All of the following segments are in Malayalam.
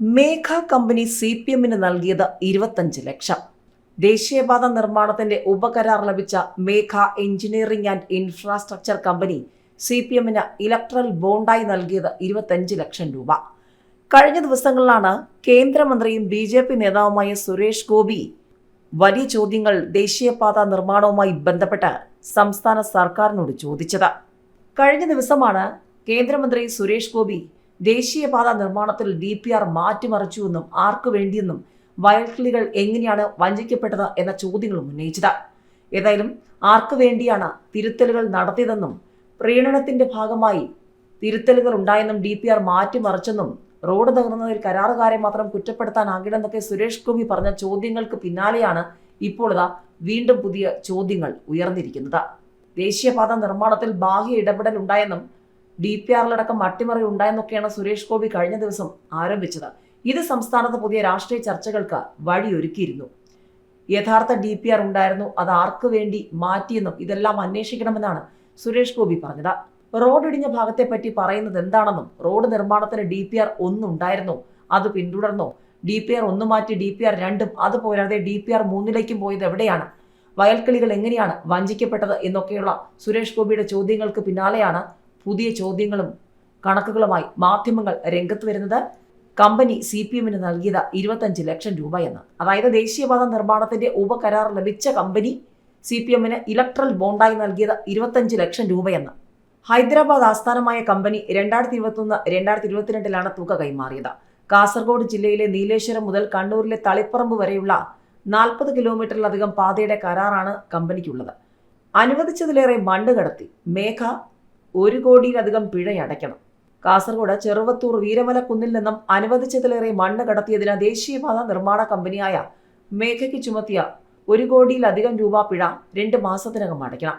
മേഘ കമ്പനി സി പി എമ്മിന് നൽകിയത് ഇരുപത്തഞ്ച് ലക്ഷം. ദേശീയപാത നിർമ്മാണത്തിന്റെ ഉപകരാർ ലഭിച്ച Megha engineering and infrastructure company C P എമ്മിന് ഇലക്ട്രൽ ബോണ്ടായി നൽകിയത് ഇരുപത്തഞ്ച് ലക്ഷം രൂപ. കഴിഞ്ഞ ദിവസങ്ങളിലാണ് കേന്ദ്രമന്ത്രിയും ബി ജെ പി നേതാവുമായ സുരേഷ് ഗോപി വലിയ ചോദ്യങ്ങൾ ദേശീയപാത നിർമ്മാണവുമായി ബന്ധപ്പെട്ട് സംസ്ഥാന സർക്കാരിനോട് ചോദിച്ചത്. കഴിഞ്ഞ ദിവസമാണ് കേന്ദ്രമന്ത്രി സുരേഷ് ഗോപി ദേശീയപാത നിർമ്മാണത്തിൽ ഡി പി ആർ മാറ്റിമറിച്ചുവെന്നും ആർക്കു വേണ്ടിയെന്നും വയൽക്കിളികൾ എങ്ങനെയാണ് വഞ്ചിക്കപ്പെട്ടത് എന്ന ചോദ്യങ്ങളും ഉന്നയിച്ചത്. ഏതായാലും ആർക്കു വേണ്ടിയാണ് തിരുത്തലുകൾ നടത്തിയതെന്നും പ്രീണനത്തിന്റെ ഭാഗമായി തിരുത്തലുകൾ ഉണ്ടായെന്നും ഡി പി ആർ മാറ്റിമറിച്ചെന്നും റോഡ് തകർന്നതിൽ കരാറുകാരെ മാത്രം കുറ്റപ്പെടുത്താനാകില്ലെന്നൊക്കെ സുരേഷ് ഗോപി പറഞ്ഞ ചോദ്യങ്ങൾക്ക് പിന്നാലെയാണ് ഇപ്പോൾ വീണ്ടും പുതിയ ചോദ്യങ്ങൾ ഉയർന്നിരിക്കുന്നത്. ദേശീയപാത നിർമ്മാണത്തിൽ ബാഹ്യ ഇടപെടൽ ഉണ്ടായെന്നും ഡി പി ആറിലടക്കം അട്ടിമറി ഉണ്ടായെന്നൊക്കെയാണ് സുരേഷ് ഗോപി കഴിഞ്ഞ ദിവസം ആരംഭിച്ചത്. ഇത് സംസ്ഥാനത്ത് പുതിയ രാഷ്ട്രീയ ചർച്ചകൾക്ക് വഴിയൊരുക്കിയിരുന്നു. യഥാർത്ഥ ഡി പി ആർ ഉണ്ടായിരുന്നു അത് ആർക്ക് വേണ്ടി മാറ്റിയെന്നും ഇതെല്ലാം അന്വേഷിക്കണമെന്നാണ് സുരേഷ് ഗോപി പറഞ്ഞത്. റോഡ് ഇടിഞ്ഞ ഭാഗത്തെപ്പറ്റി പറയുന്നത് എന്താണെന്നും റോഡ് നിർമ്മാണത്തിന് ഡി പി ആർ ഒന്നുണ്ടായിരുന്നോ അത് പിന്തുടർന്നോ ഡി പി ആർ ഒന്ന് മാറ്റി ഡി പി ആർ രണ്ടും അത് പോരാതെ ഡി പി ആർ മൂന്നിലേക്കും പോയത് എവിടെയാണ് വയൽക്കിളികൾ എങ്ങനെയാണ് വഞ്ചിക്കപ്പെട്ടത് എന്നൊക്കെയുള്ള സുരേഷ് ഗോപിയുടെ ചോദ്യങ്ങൾക്ക് പിന്നാലെയാണ് പുതിയ ചോദ്യങ്ങളും കണക്കുകളുമായി മാധ്യമങ്ങൾ രംഗത്ത് വരുന്നത്. കമ്പനി സി പി എമ്മിന് നൽകിയത് ഇരുപത്തഞ്ച് ലക്ഷം രൂപ എന്ന് അതായത് ദേശീയപാത നിർമ്മാണത്തിന്റെ ഉപകരാർ ലഭിച്ച കമ്പനി സി പി എമ്മിന് ഇലക്ട്രൽ ബോണ്ടായി നൽകിയത് ഇരുപത്തഞ്ച് ലക്ഷം രൂപയെന്ന്. ഹൈദരാബാദ് ആസ്ഥാനമായ കമ്പനി രണ്ടായിരത്തി ഇരുപത്തൊന്ന് രണ്ടായിരത്തി ഇരുപത്തിരണ്ടിലാണ് തുക കൈമാറിയത്. കാസർഗോഡ് ജില്ലയിലെ നീലേശ്വരം മുതൽ കണ്ണൂരിലെ തളിപ്പറമ്പ് വരെയുള്ള നാൽപ്പത് കിലോമീറ്ററിലധികം പാതയുടെ കരാറാണ് കമ്പനിക്കുള്ളത്. അനുവദിച്ചതിലേറെ മണ്ണ് കടത്തി. മേഘ ഒരു കോടിയിലധികം പിഴയടയ്ക്കണം. കാസർഗോഡ് ചെറുവത്തൂർ വീരമലക്കുന്നിൽ നിന്നും അനുവദിച്ചതിലേറെ മണ്ണ് കടത്തിയതിന് ദേശീയപാത നിർമ്മാണ കമ്പനിയായ മേഘയ്ക്ക് ചുമത്തിയ ഒരു കോടിയിലധികം രൂപ പിഴ രണ്ട് മാസത്തിനകം അടയ്ക്കണം.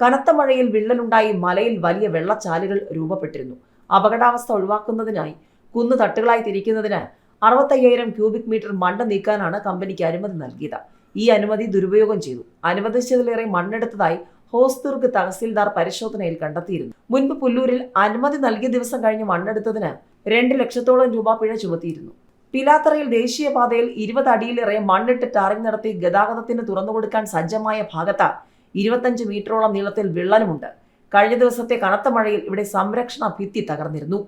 കനത്ത മഴയിൽ വിള്ളലുണ്ടായി മലയിൽ വലിയ വെള്ളച്ചാലുകൾ രൂപപ്പെട്ടിരുന്നു. അപകടാവസ്ഥ ഒഴിവാക്കുന്നതിനായി കുന്ന് തട്ടുകളായി തിരിക്കുന്നതിന് അറുപത്തയ്യായിരം ക്യൂബിക് മീറ്റർ മണ്ണ് നീക്കാനാണ് കമ്പനിക്ക് അനുമതി നൽകിയത്. ഈ അനുമതി ദുരുപയോഗം ചെയ്തു. അനുവദിച്ചതിലേറെ മണ്ണെടുത്തതായി ഹോസ്ദുർഗ് തഹസീൽദാർ പരിശോധനയിൽ കണ്ടെത്തിയിരുന്നു. മുൻപ് പുല്ലൂരിൽ അനുമതി നൽകിയ ദിവസം കഴിഞ്ഞ് മണ്ണെടുത്തതിന് രണ്ട് ലക്ഷത്തോളം രൂപ പിഴ ചുമത്തിയിരുന്നു. പിലാത്തറയിൽ ദേശീയപാതയിൽ ഇരുപത് അടിയിലേറെ മണ്ണിട്ട് ടാറിംഗ് നടത്തി ഗതാഗതത്തിന് തുറന്നുകൊടുക്കാൻ സജ്ജമായ ഭാഗത്ത് ഇരുപത്തഞ്ച് മീറ്ററോളം നീളത്തിൽ വിള്ളലുമുണ്ട്. കഴിഞ്ഞ ദിവസത്തെ കനത്ത മഴയിൽ ഇവിടെ സംരക്ഷണ ഭിത്തി തകർന്നിരുന്നു.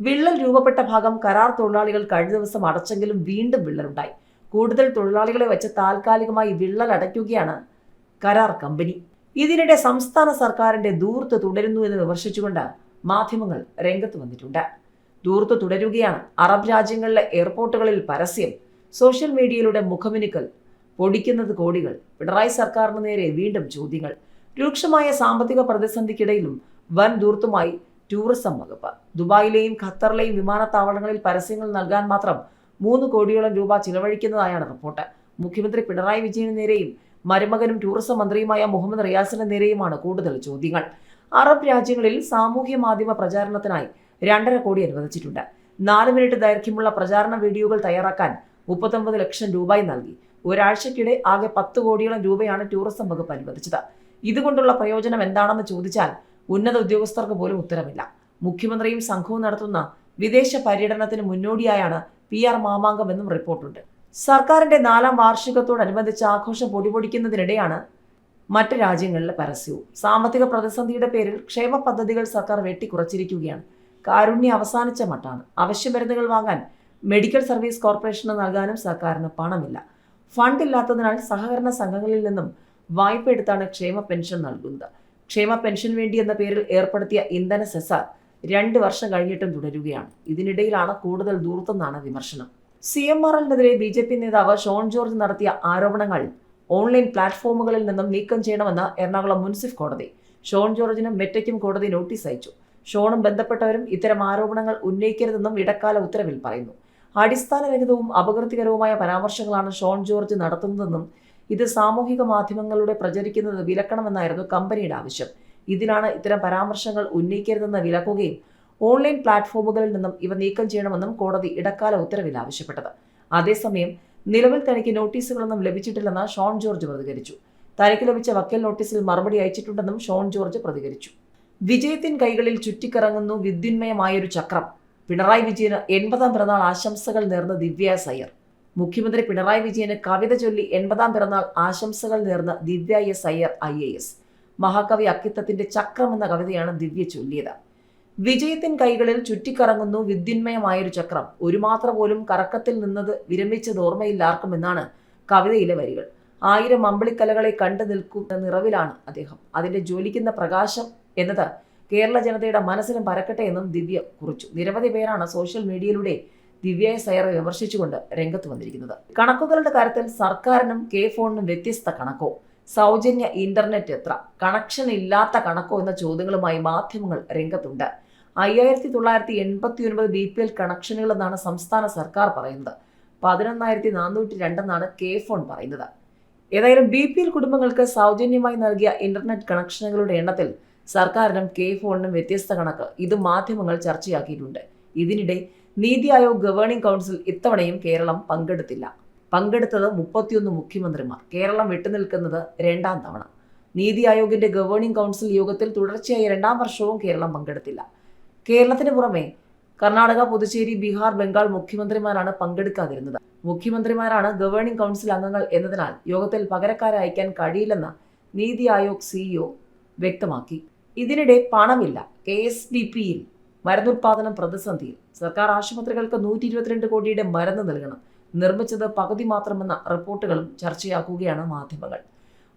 വിള്ളൽ രൂപപ്പെട്ട ഭാഗം കരാർ തൊഴിലാളികൾ കഴിഞ്ഞ ദിവസം അടച്ചെങ്കിലും വീണ്ടും വിള്ളലുണ്ടായി. കൂടുതൽ തൊഴിലാളികളെ വെച്ച് താൽക്കാലികമായി വിള്ളൽ അടയ്ക്കുകയാണ് കരാർ കമ്പനി. ഇതിനിടെ സംസ്ഥാന സർക്കാരിന്റെ ദൂർത്ത് തുടരുന്നു എന്ന് വിമർശിച്ചുകൊണ്ട് മാധ്യമങ്ങൾ രംഗത്ത് വന്നിട്ടുണ്ട്. ദൂർത്ത് തുടരുകയാണ്. അറബ് രാജ്യങ്ങളിലെ എയർപോർട്ടുകളിൽ പരസ്യം സോഷ്യൽ മീഡിയയിലൂടെ മുഖമിനുക്കൽ പൊടിക്കുന്നത് കോടികൾ പിണറായി സർക്കാരിന് നേരെ വീണ്ടും ചോദ്യങ്ങൾ രൂക്ഷമായ സാമ്പത്തിക പ്രതിസന്ധിക്കിടയിലും വൻ ദൂർത്തുമായി ടൂറിസം വകുപ്പ്. ദുബായിലെയും ഖത്തറിലെയും വിമാനത്താവളങ്ങളിൽ പരസ്യങ്ങൾ നൽകാൻ മാത്രം മൂന്ന് കോടിയോളം രൂപ ചിലവഴിക്കുന്നതായാണ് റിപ്പോർട്ട്. മുഖ്യമന്ത്രി പിണറായി വിജയന് നേരെയും മരുമകനും ടൂറിസം മന്ത്രിയുമായ മുഹമ്മദ് റിയാസിന് നേരെയുമാണ് കൂടുതൽ ചോദ്യങ്ങൾ. അറബ് രാജ്യങ്ങളിൽ സാമൂഹ്യ മാധ്യമ പ്രചാരണത്തിനായി രണ്ടര കോടി അനുവദിച്ചിട്ടുണ്ട്. നാല് മിനിറ്റ് ദൈർഘ്യമുള്ള പ്രചാരണ വീഡിയോകൾ തയ്യാറാക്കാൻ മുപ്പത്തൊമ്പത് ലക്ഷം രൂപയും നൽകി. ഒരാഴ്ചക്കിടെ ആകെ പത്ത് കോടിയോളം രൂപയാണ് ടൂറിസം വകുപ്പ് അനുവദിച്ചത്. ഇതുകൊണ്ടുള്ള പ്രയോജനം എന്താണെന്ന് ചോദിച്ചാൽ ഉന്നത ഉദ്യോഗസ്ഥർക്ക് പോലും ഉത്തരമില്ല. മുഖ്യമന്ത്രിയും സംഘവും നടത്തുന്ന വിദേശ പര്യടനത്തിന് മുന്നോടിയായാണ് പി ആർ മാമാങ്കമെന്നും റിപ്പോർട്ടുണ്ട്. സർക്കാരിന്റെ നാലാം വാർഷികത്തോടനുബന്ധിച്ച് ആഘോഷം പൊടിപൊടിക്കുന്നതിനിടെയാണ് മറ്റ് രാജ്യങ്ങളിലെ പരസ്യവും. സാമ്പത്തിക പ്രതിസന്ധിയുടെ പേരിൽ ക്ഷേമ പദ്ധതികൾ സർക്കാർ വെട്ടിക്കുറച്ചിരിക്കുകയാണ്. കാരുണ്യ അവസാനിച്ച മട്ടാണ്. അവശ്യമരുന്നുകൾ വാങ്ങാൻ മെഡിക്കൽ സർവീസ് കോർപ്പറേഷന് നൽകാനും സർക്കാരിന് പണമില്ല. ഫണ്ട് ഇല്ലാത്തതിനാൽ സഹകരണ സംഘങ്ങളിൽ നിന്നും വായ്പ എടുത്താണ് ക്ഷേമ പെൻഷൻ നൽകുന്നത്. ക്ഷേമ പെൻഷൻ വേണ്ടി എന്ന പേരിൽ ഏർപ്പെടുത്തിയ ഇന്ധന സെസാർ രണ്ട് വർഷം കഴിഞ്ഞിട്ടും തുടരുകയാണ്. ഇതിനിടയിലാണ് കൂടുതൽ ദൂർത്തെന്നാണ് വിമർശനം. സി എം ആർ എല്ലിനെതിരെ ബി ജെ പി നേതാവ് ഷോൺ ജോർജ് നടത്തിയ ആരോപണങ്ങൾ ഓൺലൈൻ പ്ലാറ്റ്ഫോമുകളിൽ നിന്നും നീക്കം ചെയ്യണമെന്ന് എറണാകുളം മുൻസിഫ് കോടതി. ഷോൺ ജോർജിനും മെറ്റയ്ക്കും കോടതി നോട്ടീസ് അയച്ചു. ഷോണും ബന്ധപ്പെട്ടവരും ഇത്തരം ആരോപണങ്ങൾ ഉന്നയിക്കരുതെന്നും ഇടക്കാല ഉത്തരവിൽ പറയുന്നു. അടിസ്ഥാനരഹിതവും അപകീർത്തികരവുമായ പരാമർശങ്ങളാണ് ഷോൺ ജോർജ് നടത്തുന്നതെന്നും ഇത് സാമൂഹിക മാധ്യമങ്ങളിലൂടെ പ്രചരിക്കുന്നത് വിലക്കണമെന്നായിരുന്നു കമ്പനിയുടെ ആവശ്യം. ഇതിനാണ് ഇത്തരം പരാമർശങ്ങൾ ഉന്നയിക്കരുതെന്ന് വിലക്കുകയും ഓൺലൈൻ പ്ലാറ്റ്ഫോമുകളിൽ നിന്നും ഇവ നീക്കം ചെയ്യണമെന്നും കോടതി ഇടക്കാല ഉത്തരവിൽ ആവശ്യപ്പെട്ടത്. അതേസമയം നിലവിൽ തനിക്ക് നോട്ടീസുകളൊന്നും ലഭിച്ചിട്ടില്ലെന്ന് ഷോൺ ജോർജ് പ്രതികരിച്ചു. തനിക്ക് ലഭിച്ച വക്കൽ നോട്ടീസിൽ മറുപടി അയച്ചിട്ടുണ്ടെന്നും ഷോൺ ജോർജ് പ്രതികരിച്ചു. വിജയത്തിൻ കൈകളിൽ ചുറ്റിക്കറങ്ങുന്നു വിദ്യുന്മയമായൊരു ചക്രം. പിണറായി വിജയന് എൺപതാം പിറന്നാൾ ആശംസകൾ നേർന്ന ദിവ്യ സയ്യർ മുഖ്യമന്ത്രി പിണറായി വിജയന് കവിത ചൊല്ലി എൺപതാം പിറന്നാൾ ആശംസകൾ നേർന്ന Divya S Iyer I A S. മഹാകവി അക്കിത്തത്തിന്റെ ചക്രം എന്ന കവിതയാണ് ദിവ്യ ചൊല്ലിയത്. വിജയത്തിൻ കൈകളിൽ ചുറ്റിക്കറങ്ങുന്നു വിദ്യുന്മയമായൊരു ചക്രം. ഒരു മാത്ര പോലും കറക്കത്തിൽ നിന്നത് വിരമിച്ചത് ഓർമ്മയില്ല എന്നാണ് കവിതയിലെ വരികൾ. ആയിരം അമ്പിളിക്കലകളെ കണ്ടു നിൽക്കുന്ന നിറവിലാണ് അദ്ദേഹം. അതിന്റെ ജ്വലിക്കുന്ന പ്രകാശം എന്നത് കേരള ജനതയുടെ മനസ്സിലും പരക്കട്ടെ എന്നും ദിവ്യ കുറിച്ചു. നിരവധി പേരാണ് സോഷ്യൽ മീഡിയയിലൂടെ ദിവ്യയെ സയറെ വിമർശിച്ചുകൊണ്ട് രംഗത്ത് വന്നിരിക്കുന്നത്. കണക്കുകളുടെ കാര്യത്തിൽ സർക്കാരിനും കെ ഫോണിനും വ്യത്യസ്ത കണക്കോ? സൗജന്യ ഇന്റർനെറ്റ് എത്ര? കണക്ഷൻ ഇല്ലാത്ത കണക്കോ എന്ന ചോദ്യങ്ങളുമായി മാധ്യമങ്ങൾ രംഗത്തുണ്ട്. അയ്യായിരത്തി തൊള്ളായിരത്തി എൺപത്തി ഒൻപത് ബി പി എൽ കണക്ഷനുകൾ എന്നാണ് സംസ്ഥാന സർക്കാർ പറയുന്നത്. പതിനൊന്നായിരത്തി നാനൂറ്റി രണ്ടെന്നാണ് കെ ഫോൺ പറയുന്നത്. ഏതായാലും ബി പി എൽ കുടുംബങ്ങൾക്ക് സൗജന്യമായി നൽകിയ ഇന്റർനെറ്റ് കണക്ഷനുകളുടെ എണ്ണത്തിൽ സർക്കാരിനും കെ ഫോണിനും വ്യത്യസ്ത കണക്ക് ഇത് മാധ്യമങ്ങൾ ചർച്ചയാക്കിയിട്ടുണ്ട്. ഇതിനിടെ നീതി ആയോഗ് ഗവേണിംഗ് കൗൺസിൽ ഇത്തവണയും കേരളം പങ്കെടുത്തില്ല. പങ്കെടുത്തത് മുപ്പത്തിയൊന്ന് മുഖ്യമന്ത്രിമാർ. കേരളം വിട്ടുനിൽക്കുന്നത് രണ്ടാം തവണ. നീതി ആയോഗിന്റെ ഗവേണിംഗ് കൗൺസിൽ യോഗത്തിൽ തുടർച്ചയായി രണ്ടാം വർഷവും കേരളം പങ്കെടുത്തില്ല. കേരളത്തിന് പുറമെ കർണാടക പുതുച്ചേരി ബീഹാർ ബംഗാൾ മുഖ്യമന്ത്രിമാരാണ് പങ്കെടുക്കാതിരുന്നത്. മുഖ്യമന്ത്രിമാരാണ് ഗവേണിംഗ് കൗൺസിൽ അംഗങ്ങൾ എന്നതിനാൽ യോഗത്തിൽ പകരക്കാരെ അയക്കാൻ കഴിയില്ലെന്ന് നീതി ആയോഗ് സിഇഒ വ്യക്തമാക്കി. ഇതിനിടെ പണമില്ല. കെ എസ് ഡി പിയിൽ മരുന്നുൽപാദനം പ്രതിസന്ധിയിൽ സർക്കാർ ആശുപത്രികൾക്ക് നൂറ്റി ഇരുപത്തിരണ്ട് കോടിയുടെ മരുന്ന് നൽകണം. നിർമ്മിച്ചത് പകുതി മാത്രമെന്ന റിപ്പോർട്ടുകളും ചർച്ചയാക്കുകയാണ് മാധ്യമങ്ങൾ.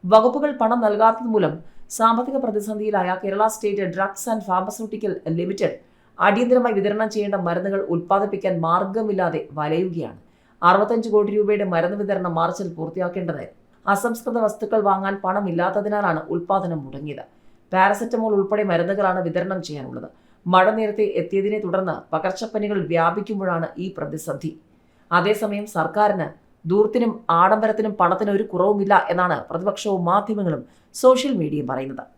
വകുപ്പുകൾ പണം നൽകാത്തത് മൂലം സാമ്പത്തിക പ്രതിസന്ധിയിലായ Kerala state drugs and pharmaceutical limited അടിയന്തരമായി വിതരണം ചെയ്യേണ്ട മരുന്നുകൾ ഉൽപ്പാദിപ്പിക്കാൻ മാർഗമില്ലാതെ വലയുകയാണ്. അറുപത്തഞ്ച് കോടി രൂപയുടെ മരുന്ന് വിതരണം മാർച്ചിൽ പൂർത്തിയാക്കേണ്ടതായിരുന്നു അസംസ്കൃത വസ്തുക്കൾ വാങ്ങാൻ പണമില്ലാത്തതിനാലാണ് ഉൽപ്പാദനം മുടങ്ങിയത്. പാരസെറ്റമോൾ ഉൾപ്പെടെ മരുന്നുകളാണ് വിതരണം ചെയ്യാനുള്ളത്. മഴ നേരത്തെ എത്തിയതിനെ തുടർന്ന് പകർച്ചപ്പനികൾ വ്യാപിക്കുമ്പോഴാണ് ഈ പ്രതിസന്ധി. അതേസമയം സർക്കാരിന് ദൂർത്തിനും ആഡംബരത്തിനും പണത്തിനും ഒരു കുറവുമില്ല എന്നാണ് പ്രതിപക്ഷവും മാധ്യമങ്ങളും സോഷ്യൽ മീഡിയയും പറയുന്നത്.